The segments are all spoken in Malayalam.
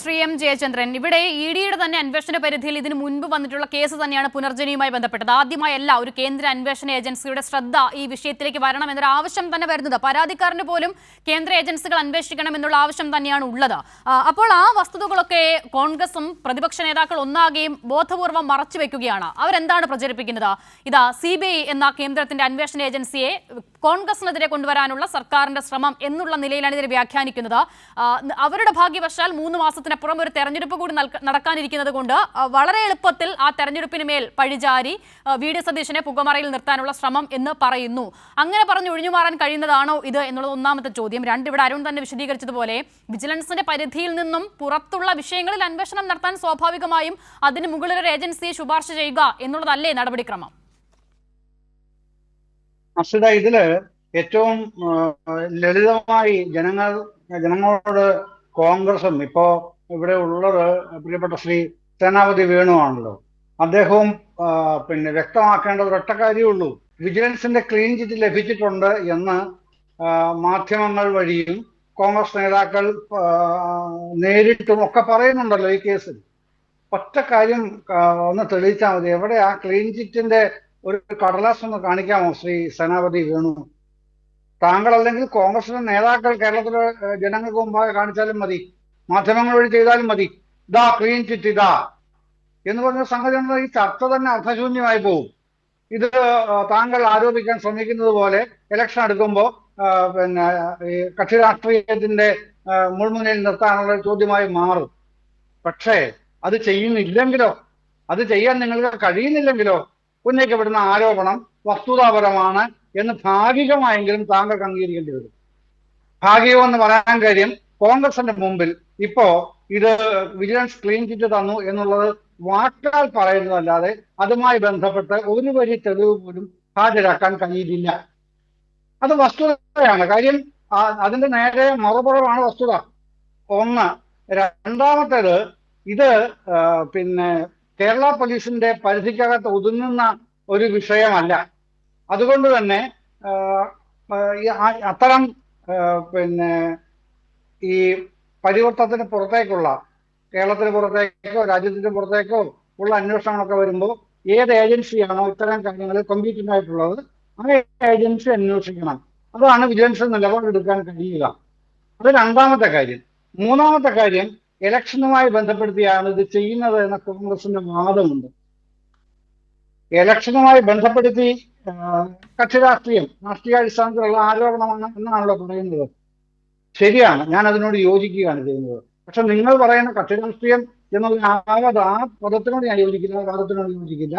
ശ്രീ എം ജയചന്ദ്രൻ ഇവിടെ ഇ ഡിയുടെ തന്നെ അന്വേഷണ പരിധിയിൽ ഇതിനു മുൻപ് വന്നിട്ടുള്ള കേസ് തന്നെയാണ് പുനർജനിയുമായി ബന്ധപ്പെട്ടത്. ആദ്യമായല്ല ഒരു കേന്ദ്ര അന്വേഷണ ഏജൻസിയുടെ ശ്രദ്ധ ഈ വിഷയത്തിലേക്ക് വരണം എന്നൊരു ആവശ്യം തന്നെ വരുന്നത്. പരാതിക്കാരന് പോലും കേന്ദ്ര ഏജൻസികൾ അന്വേഷിക്കണം എന്നുള്ള ആവശ്യം തന്നെയാണ് ഉള്ളത്. അപ്പോൾ ആ വസ്തുതകളൊക്കെ കോൺഗ്രസും പ്രതിപക്ഷ നേതാക്കൾ ഒന്നാകെയും ബോധപൂർവം മറച്ചു വെക്കുകയാണ്. അവരെന്താണ് പ്രചരിപ്പിക്കുന്നത്? ഇതാ സി എന്ന കേന്ദ്രത്തിന്റെ അന്വേഷണ ഏജൻസിയെ കോൺഗ്രസിനെതിരെ കൊണ്ടുവരാനുള്ള സർക്കാരിന്റെ ശ്രമം എന്നുള്ള നിലയിലാണ് ഇതിനെ വ്യാഖ്യാനിക്കുന്നത്. അവരുടെ ഭാഗ്യവശാൽ മൂന്ന് മാസത്തിനപ്പുറം ഒരു തെരഞ്ഞെടുപ്പ് കൂടി നടക്കാനിരിക്കുന്നത് കൊണ്ട് വളരെ എളുപ്പത്തിൽ ആ തെരഞ്ഞെടുപ്പിന് മേൽ പഴിചാരി വി ഡി സതീശനെ പുകമറയിൽ നിർത്താനുള്ള ശ്രമം എന്ന് പറയുന്നു. അങ്ങനെ പറഞ്ഞ് ഒഴിഞ്ഞുമാറാൻ കഴിയുന്നതാണോ ഇത് എന്നുള്ളത് ഒന്നാമത്തെ ചോദ്യം. രണ്ട് ഇവിടെ അരുൺ തന്നെ വിശദീകരിച്ചതുപോലെ വിജിലൻസിന്റെ പരിധിയിൽ നിന്നും പുറത്തുള്ള വിഷയങ്ങളിൽ അന്വേഷണം നടത്താൻ സ്വാഭാവികമായും അതിന് മുകളിൽ ഒരു ഏജൻസിയെ ശുപാർശ ചെയ്യുക എന്നുള്ളതല്ലേ നടപടിക്രമം? അർഷിത ഇതിൽ ഏറ്റവും ലളിതമായി ജനങ്ങൾ ജനങ്ങളോട് കോൺഗ്രസും ഇപ്പോ ഇവിടെ ഉള്ളത് പ്രിയപ്പെട്ട ശ്രീ സേനാപതി വേണുവാണല്ലോ അദ്ദേഹവും പിന്നെ വ്യക്തമാക്കേണ്ട ഒരൊറ്റ കാര്യമുള്ളൂ. വിജിലൻസിന്റെ ക്ലീൻ ചിറ്റ് ലഭിച്ചിട്ടുണ്ട് എന്ന് മാധ്യമങ്ങൾ വഴിയും കോൺഗ്രസ് നേതാക്കൾ നേരിട്ടും ഒക്കെ പറയുന്നുണ്ടല്ലോ ഈ കേസിൽ. ഒറ്റ കാര്യം ഒന്ന് തെളിയിച്ചാൽ മതി. എവിടെ ആ ക്ലീൻ ചിറ്റിന്റെ ഒരു കടലാസ് ഒന്ന് കാണിക്കാമോ ശ്രീ സേനാപതി വേണു? താങ്കൾ അല്ലെങ്കിൽ കോൺഗ്രസിന്റെ നേതാക്കൾ കേരളത്തിലെ ജനങ്ങൾക്ക് മുമ്പാകെ കാണിച്ചാലും മതി. മാധ്യമങ്ങൾ വഴി ചെയ്താലും മതി. ദാ ക്ലീൻ ചിറ്റ് ഇതാ. എന്ന് പറഞ്ഞ സംഗതി ഈ ചർച്ച തന്നെ അർത്ഥശൂന്യമായി പോകും ഇത് താങ്കൾ ആരോപിക്കാൻ ശ്രമിക്കുന്നത് പോലെ ഇലക്ഷൻ എടുക്കുമ്പോൾ പിന്നെ ഈ കക്ഷി രാഷ്ട്രീയത്തിന്റെ മുൾമുനയിൽ നിർത്താനുള്ള ചോദ്യമായി മാറും. പക്ഷേ അത് ചെയ്യുന്നില്ലെങ്കിലോ അത് ചെയ്യാൻ നിങ്ങൾക്ക് കഴിയുന്നില്ലെങ്കിലോ ഉന്നയിക്കപ്പെടുന്ന ആരോപണം വസ്തുതാപരമാണ് എന്ന് ഭാഗികമായെങ്കിലും താങ്കൾക്ക് അംഗീകരിക്കേണ്ടി വരും. ഭാഗികമെന്ന് പറയാൻ കാര്യം കോൺഗ്രസിന്റെ മുമ്പിൽ ഇപ്പോ ഇത് വിജിലൻസ് ക്ലീൻ ചിറ്റ് തന്നു എന്നുള്ളത് വാക്കാൽ പറയുന്നതല്ലാതെ അതുമായി ബന്ധപ്പെട്ട് ഒരു വരി തെളിവ് പോലും ഹാജരാക്കാൻ കഴിയില്ല അത് വസ്തുതയാണ്. കാര്യം അതിന്റെ നേരെ മറുപുറമാണ് വസ്തുത. ഒന്ന് രണ്ടാമത്തേത് ഇത് പിന്നെ കേരള പോലീസിന്റെ പരിധിക്കകത്ത് ഒതുങ്ങുന്ന ഒരു വിഷയമല്ല. അതുകൊണ്ട് തന്നെ അത്തരം പിന്നെ ഈ പരിവർത്തനത്തിന് പുറത്തേക്കുള്ള കേരളത്തിന് പുറത്തേക്കോ രാജ്യത്തിന് പുറത്തേക്കോ ഉള്ള അന്വേഷണങ്ങളൊക്കെ വരുമ്പോൾ ഏത് ഏജൻസിയാണോ ഇത്തരം കാര്യങ്ങളിൽ കോമ്പീറ്റന്റ് ആയിട്ടുള്ളത് ആ ഏജൻസി അന്വേഷിക്കണം. അതാണ് വിജിലൻസ് നിലപാടെടുക്കാൻ കഴിയുക. അത് രണ്ടാമത്തെ കാര്യം. മൂന്നാമത്തെ കാര്യം ഇലക്ഷനുമായി ബന്ധപ്പെടുത്തിയാണ് ഇത് ചെയ്യുന്നത് എന്ന കോൺഗ്രസിന്റെ വാദമുണ്ട്. ഇലക്ഷനുമായി ബന്ധപ്പെടുത്തി കക്ഷി രാഷ്ട്രീയം രാഷ്ട്രീയാടിസ്ഥാനത്തിലുള്ള ആരോപണമാണ് എന്നാണല്ലോ പറയുന്നത്. ശരിയാണ്. ഞാൻ അതിനോട് യോജിക്കുകയാണ് ചെയ്യുന്നത്. പക്ഷെ നിങ്ങൾ പറയുന്ന കക്ഷി രാഷ്ട്രീയം എന്നുള്ള ആവത് ആ പദത്തിനോട് ഞാൻ യോജിക്കില്ല ആ വാദത്തിനോട് യോജിക്കില്ല.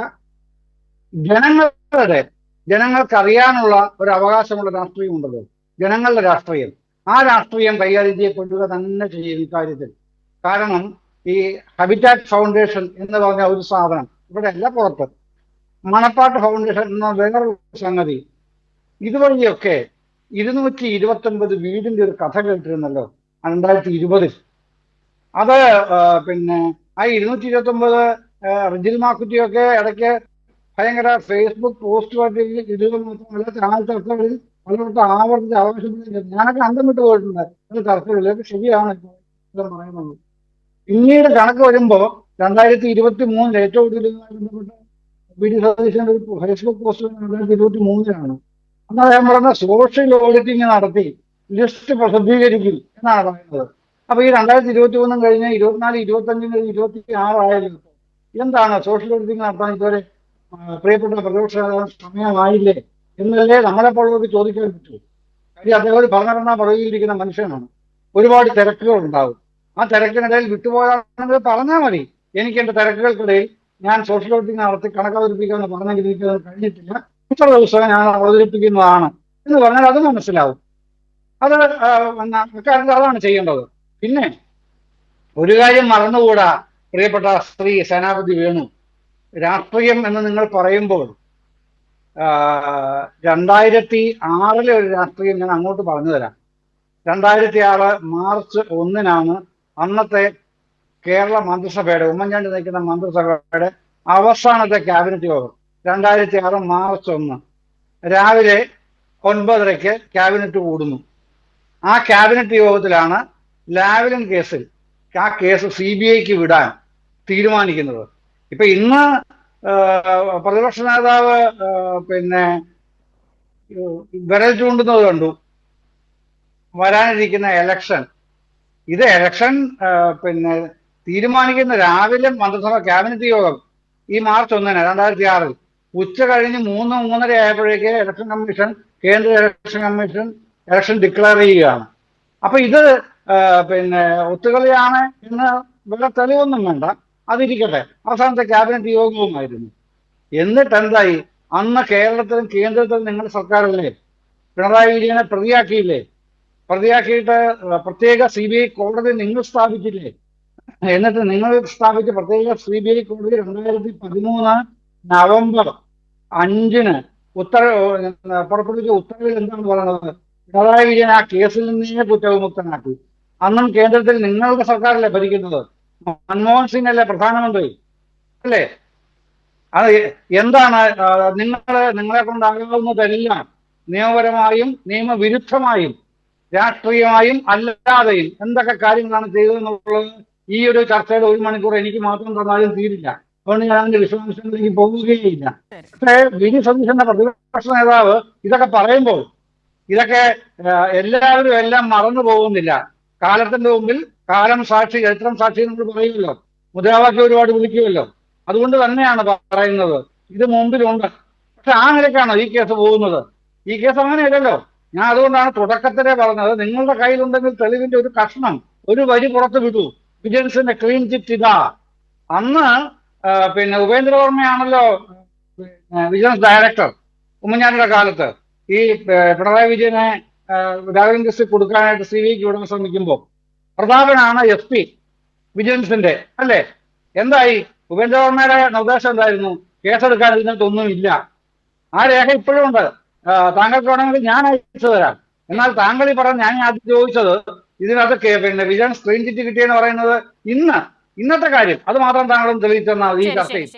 ജനങ്ങളുടെ ജനങ്ങൾക്ക് അറിയാനുള്ള ഒരു അവകാശമുള്ള രാഷ്ട്രീയം ഉണ്ടല്ലോ ജനങ്ങളുടെ രാഷ്ട്രീയം. ആ രാഷ്ട്രീയം കൈകാര്യം ചെയ്യപ്പെടുക തന്നെ ചെയ്യും ഇക്കാര്യത്തിൽ. കാരണം ഈ ഹബിറ്റാറ്റ് ഫൗണ്ടേഷൻ എന്ന് പറഞ്ഞ ഒരു സാധനം ഇവിടെ അല്ല പുറത്ത്. മണപ്പാട്ട് ഫൗണ്ടേഷൻ എന്ന വേറൊരു സംഗതി. ഇതുവഴിയൊക്കെ ഇരുന്നൂറ്റി ഇരുപത്തി ഒൻപത് വീടിന്റെ ഒരു കഥ കേട്ടിരുന്നല്ലോ രണ്ടായിരത്തി ഇരുപതിൽ അത് പിന്നെ ആ ഇരുന്നൂറ്റി ഇരുപത്തി ഒമ്പത് റിജിൽ മാക്കുറ്റിയൊക്കെ ഇടയ്ക്ക് ഭയങ്കര ഫേസ്ബുക്ക് പോസ്റ്റുമായിട്ട് ഇടുക ആവർത്തിച്ച് ആവശ്യപ്പെടുന്നത് ഞാനൊക്കെ അന്തം വിട്ട് പോയിട്ടുണ്ട് അത് ചർച്ചകളിൽ ശരിയാണ് പറയുന്നത് പിന്നീട് കണക്ക് വരുമ്പോൾ രണ്ടായിരത്തി ഇരുപത്തി മൂന്നിൽ ഏറ്റവും കൂടുതൽ ബന്ധപ്പെട്ട് വി ഡി സതീശന്റെ ഒരു ഫേസ്ബുക്ക് പോസ്റ്റ് രണ്ടായിരത്തി ഇരുപത്തി മൂന്നിലാണ് അദ്ദേഹം പറഞ്ഞ സോഷ്യൽ ഓഡിറ്റിംഗ് നടത്തി ലിസ്റ്റ് പ്രസിദ്ധീകരിക്കും എന്നാണ് പറയുന്നത്. അപ്പൊ ഈ രണ്ടായിരത്തി ഇരുപത്തി മൂന്നും കഴിഞ്ഞ് ഇരുപത്തിനാല് ഇരുപത്തി അഞ്ചും കഴിഞ്ഞ് ഇരുപത്തി ആറായാലും എന്താണ് സോഷ്യൽ ഓഡിറ്റിംഗ് നടത്താൻ ഇതുവരെ പ്രിയപ്പെട്ട പ്രതിപക്ഷ സമയമായില്ലേ? എന്നല്ലേ നമ്മളെ പോലുള്ളവർക്ക് ചോദിക്കാൻ പറ്റൂ. കാര്യം അദ്ദേഹം ഒരു ഭരണഘടനാ പറയുകയിരിക്കുന്ന മനുഷ്യനാണ്. ഒരുപാട് തിരക്കുകൾ ഉണ്ടാവും. ആ തിരക്കിനിടയിൽ വിട്ടുപോയാണെങ്കിൽ പറഞ്ഞാൽ മതി. എനിക്ക് എന്റെ തിരക്കുകൾക്കിടയിൽ ഞാൻ സോഷ്യൽ ഓഡിറ്റിംഗ് നടത്തി കണക്കവതരിപ്പിക്കാമെന്ന് പറഞ്ഞെങ്കിൽ എനിക്കത് കഴിഞ്ഞിട്ടില്ല. ഇത്ര ദിവസം ഞാൻ അവതരിപ്പിക്കുന്നതാണ് എന്ന് പറഞ്ഞാൽ അത് മനസ്സിലാവും. അത് ഇക്കാര്യത്തിൽ അതാണ് ചെയ്യേണ്ടത്. പിന്നെ ഒരു കാര്യം മറന്നുകൂടാ പ്രിയപ്പെട്ട സ്ത്രീ സേനാപതി വേണു. രാഷ്ട്രീയം എന്ന് നിങ്ങൾ പറയുമ്പോൾ രണ്ടായിരത്തി ആറിലെ ഒരു രാഷ്ട്രീയം ഞാൻ അങ്ങോട്ട് പറഞ്ഞു തരാം. രണ്ടായിരത്തി ആറ് മാർച്ച് ഒന്നിനാണ് അന്നത്തെ കേരള മന്ത്രിസഭയുടെ ഉമ്മൻചാണ്ടി നയിക്കുന്ന മന്ത്രിസഭയുടെ അവസാനത്തെ ക്യാബിനറ്റ് യോഗം രണ്ടായിരത്തി ആറ് മാർച്ച് ഒന്ന്. രാവിലെ ഒൻപതരയ്ക്ക് ക്യാബിനറ്റ് കൂടുന്നു. ആ ക്യാബിനറ്റ് യോഗത്തിലാണ് ലാവലിൻ കേസിൽ ആ കേസ് സി ബി ഐക്ക് വിടാൻ തീരുമാനിക്കുന്നത്. ഇപ്പൊ ഇന്ന് പ്രതിപക്ഷ നേതാവ് പിന്നെ വിരൽ ചൂണ്ടുന്നത് കണ്ടു. വരാനിരിക്കുന്ന എലക്ഷൻ. ഇത് എലക്ഷൻ പിന്നെ തീരുമാനിക്കുന്ന രാവിലെ മന്ത്രിസഭ ക്യാബിനറ്റ് യോഗം ഈ മാർച്ച് ഒന്നിന് രണ്ടായിരത്തി ആറിൽ ഉച്ച കഴിഞ്ഞ് മൂന്ന് മൂന്നര ആയപ്പോഴേക്ക് ഇലക്ഷൻ കമ്മീഷൻ കേന്ദ്ര ഇലക്ഷൻ കമ്മീഷൻ ഇലക്ഷൻ ഡിക്ലെയർ ചെയ്യുകയാണ്. അപ്പൊ ഇത് പിന്നെ ഒത്തുകളിയാണ് എന്ന് വേറെ തെളിവൊന്നും വേണ്ട. അതിരിക്കട്ടെ. അവസാനത്തെ ക്യാബിനറ്റ് യോഗവുമായിരുന്നു. എന്നിട്ട് എന്തായി? അന്ന് കേരളത്തിലും കേന്ദ്രത്തിലും നിങ്ങളുടെ സർക്കാരല്ലേ? പിണറായി വിജയനെ പ്രതിയാക്കിയില്ലേ? പ്രതിയാക്കിയിട്ട് പ്രത്യേക സി ബി ഐ കോടതി നിങ്ങൾ സ്ഥാപിച്ചില്ലേ? എന്നിട്ട് നിങ്ങൾ സ്ഥാപിച്ച പ്രത്യേക സി ബി ഐ കോടതി രണ്ടായിരത്തി പതിമൂന്ന് നവംബർ അഞ്ചിന് ഉത്തരവ് പുറപ്പെടുവിച്ച ഉത്തരവിൽ എന്താണ് പറയുന്നത് പിണറായി വിജയൻ ആ കേസിൽ നിന്നേ കുറ്റവിമുക്തനാക്കി. അന്നും കേന്ദ്രത്തിൽ നിങ്ങളുടെ സർക്കാരല്ലേ ഭരിക്കുന്നത്? മൻമോഹൻ സിംഗ് അല്ലേ പ്രധാനമന്ത്രി? അല്ലേ? അത് എന്താണ് നിങ്ങൾ നിങ്ങളെ കൊണ്ടാകാവുന്നതെല്ലാം നിയമപരമായും നിയമവിരുദ്ധമായും രാഷ്ട്രീയമായും അല്ലാതെയും എന്തൊക്കെ കാര്യങ്ങളാണ് ചെയ്തതെന്നുള്ളത് ഈ ഒരു ചർച്ചയുടെ ഒരു മണിക്കൂർ എനിക്ക് മാത്രം തന്നാലും തീരില്ല. അതുകൊണ്ട് ഞാൻ അതിന്റെ വിശദാംശങ്ങളിലേക്ക് പോവുകയില്ല. പക്ഷേ വി ഡി സതീശന്റെ പ്രതിപക്ഷ നേതാവ് ഇതൊക്കെ പറയുമ്പോൾ ഇതൊക്കെ എല്ലാവരും എല്ലാം മറന്നു പോകുന്നില്ല. കാലത്തിന്റെ മുമ്പിൽ കാലം സാക്ഷി ചരിത്രം സാക്ഷി എന്ന് പറയുമല്ലോ മുദ്രാവാക്യം ഒരുപാട് വിളിക്കുമല്ലോ. അതുകൊണ്ട് തന്നെയാണ് പറയുന്നത്. ഇത് മുമ്പിലുണ്ട്. പക്ഷെ ആ നിലയ്ക്കാണോ ഈ കേസ് പോകുന്നത്? ഈ കേസ് അങ്ങനെയല്ലല്ലോ. ഞാൻ അതുകൊണ്ടാണ് തുടക്കത്തിലെ പറഞ്ഞത്. നിങ്ങളുടെ കയ്യിലുണ്ടെങ്കിൽ തെളിവിന്റെ ഒരു കഷ്ണം ഒരു വരി പുറത്ത് വിടൂ. വിജിലൻസിന്റെ ക്ലീൻ ചിറ്റ് ഇതാ. അന്ന് പിന്നെ ഉപേന്ദ്രവർമ്മയാണല്ലോ വിജിലൻസ് ഡയറക്ടർ ഉമ്മൻചാണ്ടിയുടെ കാലത്ത്. ഈ പിണറായി വിജയനെ രാഘവൻ കൃഷി കൊടുക്കാനായിട്ട് സി വിക്ക് വിടാൻ ശ്രമിക്കുമ്പോൾ പ്രതാപനാണ് എസ് പി വിജിലൻസിന്റെ അല്ലേ? എന്തായി? ഉപേന്ദ്രവർമ്മയുടെ നിർദ്ദേശം എന്തായിരുന്നു? കേസെടുക്കാൻ ഇതിനകത്തൊന്നും ഇല്ല ആ രേഖ ഇപ്പോഴും ഉണ്ട്. താങ്കൾക്ക് വേണമെങ്കിൽ ഞാൻ അയച്ചു തരാം. എന്നാൽ താങ്കൾ ഈ പറഞ്ഞ ഞാൻ ആദ്യം ചോദിച്ചത് ഇതിനകത്ത് പിന്നെ വിജിലൻസ് ക്ലീൻ ചിറ്റ് കിട്ടിയെന്ന് പറയുന്നത് ഇന്ന് ഇന്നത്തെ കാര്യം. അത് മാത്രം താങ്കളും തെളിയിച്ചെന്നാൽ ഈ ചർച്ചയിൽ.